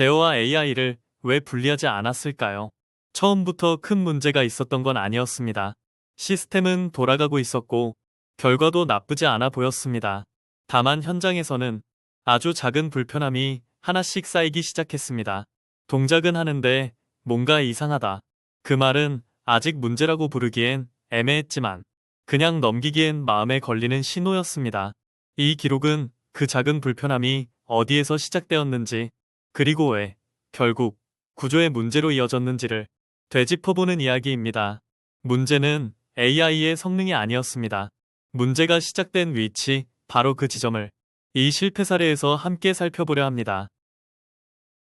제어와 AI를 왜 분리하지 않았을까요? 처음부터 큰 문제가 있었던 건 아니었습니다. 시스템은 돌아가고 있었고 결과도 나쁘지 않아 보였습니다. 다만 현장에서는 아주 작은 불편함이 하나씩 쌓이기 시작했습니다. 동작은 하는데 뭔가 이상하다. 그 말은 아직 문제라고 부르기엔 애매했지만 그냥 넘기기엔 마음에 걸리는 신호였습니다. 이 기록은 그 작은 불편함이 어디에서 시작되었는지 그리고 왜 결국 구조의 문제로 이어졌는지를 되짚어보는 이야기입니다. 문제는 AI의 성능이 아니었습니다. 문제가 시작된 위치, 바로 그 지점을 이 실패 사례에서 함께 살펴보려 합니다.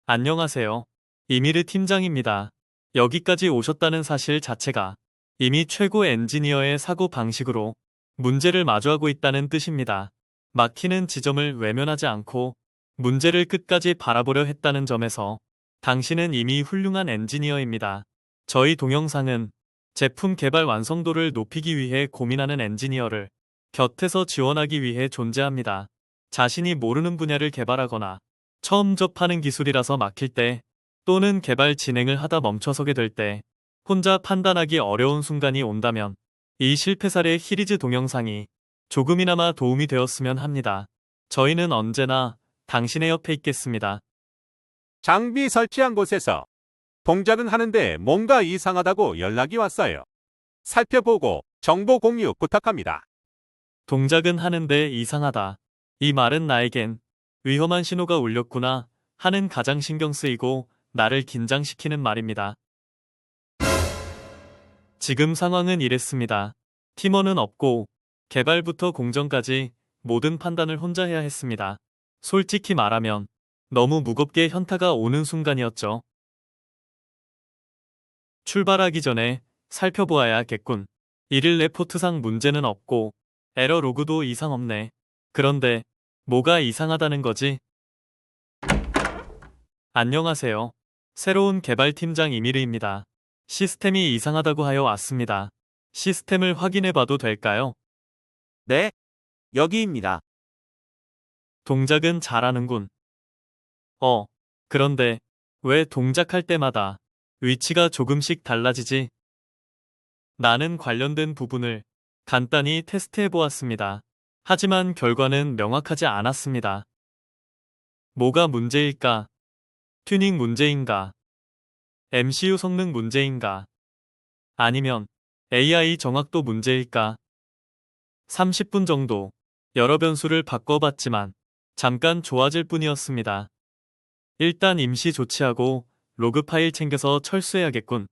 안녕하세요. 이미르 팀장입니다. 여기까지 오셨다는 사실 자체가 이미 최고 엔지니어의 사고 방식으로 문제를 마주하고 있다는 뜻입니다. 막히는 지점을 외면하지 않고 문제를 끝까지 바라보려 했다는 점에서 당신은 이미 훌륭한 엔지니어입니다. 저희 동영상은 제품 개발 완성도를 높이기 위해 고민하는 엔지니어를 곁에서 지원하기 위해 존재합니다. 자신이 모르는 분야를 개발하거나 처음 접하는 기술이라서 막힐 때 또는 개발 진행을 하다 멈춰서게 될 때 혼자 판단하기 어려운 순간이 온다면 이 실패 사례 시리즈 동영상이 조금이나마 도움이 되었으면 합니다. 저희는 언제나 당신의 옆에 있겠습니다. 장비 설치한 곳에서 동작은 하는데 뭔가 이상하다고 연락이 왔어요. 살펴보고 정보 공유 부탁합니다. 동작은 하는데 이상하다. 이 말은 나에겐 위험한 신호가 울렸구나 하는 가장 신경 쓰이고 나를 긴장시키는 말입니다. 지금 상황은 이랬습니다. 팀원은 없고 개발부터 공정까지 모든 판단을 혼자 해야 했습니다. 솔직히 말하면 너무 무겁게 현타가 오는 순간이었죠. 출발하기 전에 살펴보아야겠군. 1일 레포트상 문제는 없고 에러 로그도 이상 없네. 그런데 뭐가 이상하다는 거지? 안녕하세요. 새로운 개발팀장 이미르입니다. 시스템이 이상하다고 하여 왔습니다. 시스템을 확인해 봐도 될까요? 네, 여기입니다. 동작은 잘하는군. 어, 그런데 왜 동작할 때마다 위치가 조금씩 달라지지? 나는 관련된 부분을 간단히 테스트해 보았습니다. 하지만 결과는 명확하지 않았습니다. 뭐가 문제일까? 튜닝 문제인가? MCU 성능 문제인가? 아니면 AI 정확도 문제일까? 30분 정도 여러 변수를 바꿔봤지만 잠깐 좋아질 뿐이었습니다. 일단 임시 조치하고 로그 파일 챙겨서 철수해야겠군.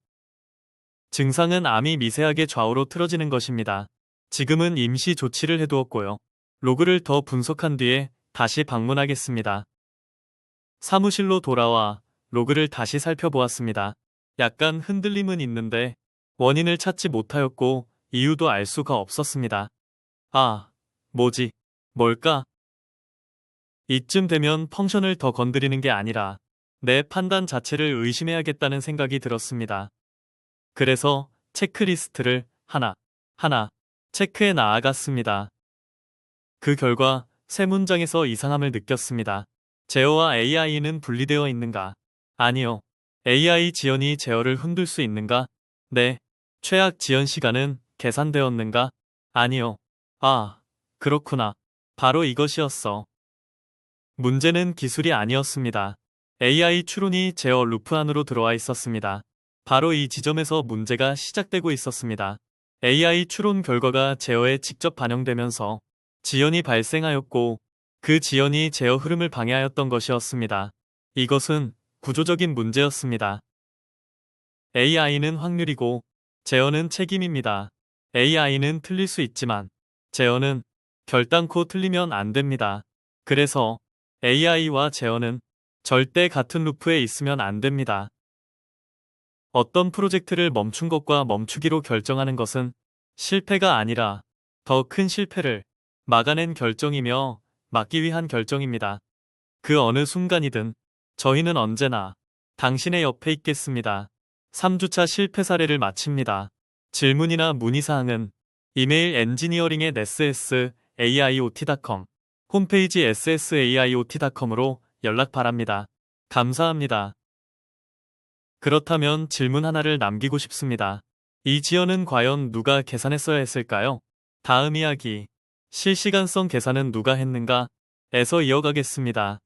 증상은 암이 미세하게 좌우로 틀어지는 것입니다. 지금은 임시 조치를 해두었고요. 로그를 더 분석한 뒤에 다시 방문하겠습니다. 사무실로 돌아와 로그를 다시 살펴보았습니다. 약간 흔들림은 있는데 원인을 찾지 못하였고 이유도 알 수가 없었습니다. 아, 뭐지? 뭘까? 이쯤 되면 펑션을 더 건드리는 게 아니라 내 판단 자체를 의심해야겠다는 생각이 들었습니다. 그래서 체크리스트를 하나, 하나 체크해 나아갔습니다. 그 결과 세 문장에서 이상함을 느꼈습니다. 제어와 AI는 분리되어 있는가? 아니요. AI 지연이 제어를 흔들 수 있는가? 네. 최악 지연 시간은 계산되었는가? 아니요. 아, 그렇구나. 바로 이것이었어. 문제는 기술이 아니었습니다. AI 추론이 제어 루프 안으로 들어와 있었습니다. 바로 이 지점에서 문제가 시작되고 있었습니다. AI 추론 결과가 제어에 직접 반영되면서 지연이 발생하였고 그 지연이 제어 흐름을 방해하였던 것이었습니다. 이것은 구조적인 문제였습니다. AI는 확률이고 제어는 책임입니다. AI는 틀릴 수 있지만 제어는 결단코 틀리면 안 됩니다. 그래서 AI와 제어는 절대 같은 루프에 있으면 안 됩니다. 어떤 프로젝트를 멈춘 것과 멈추기로 결정하는 것은 실패가 아니라 더 큰 실패를 막아낸 결정이며 막기 위한 결정입니다. 그 어느 순간이든 저희는 언제나 당신의 옆에 있겠습니다. 3주차 실패 사례를 마칩니다. 질문이나 문의사항은 이메일 엔지니어링의 ssaiot.com 홈페이지 ssaiot.com으로 연락 바랍니다. 감사합니다. 그렇다면 질문 하나를 남기고 싶습니다. 이 지연은 과연 누가 계산했어야 했을까요? 다음 이야기. 실시간성 계산은 누가 했는가? 에서 이어가겠습니다.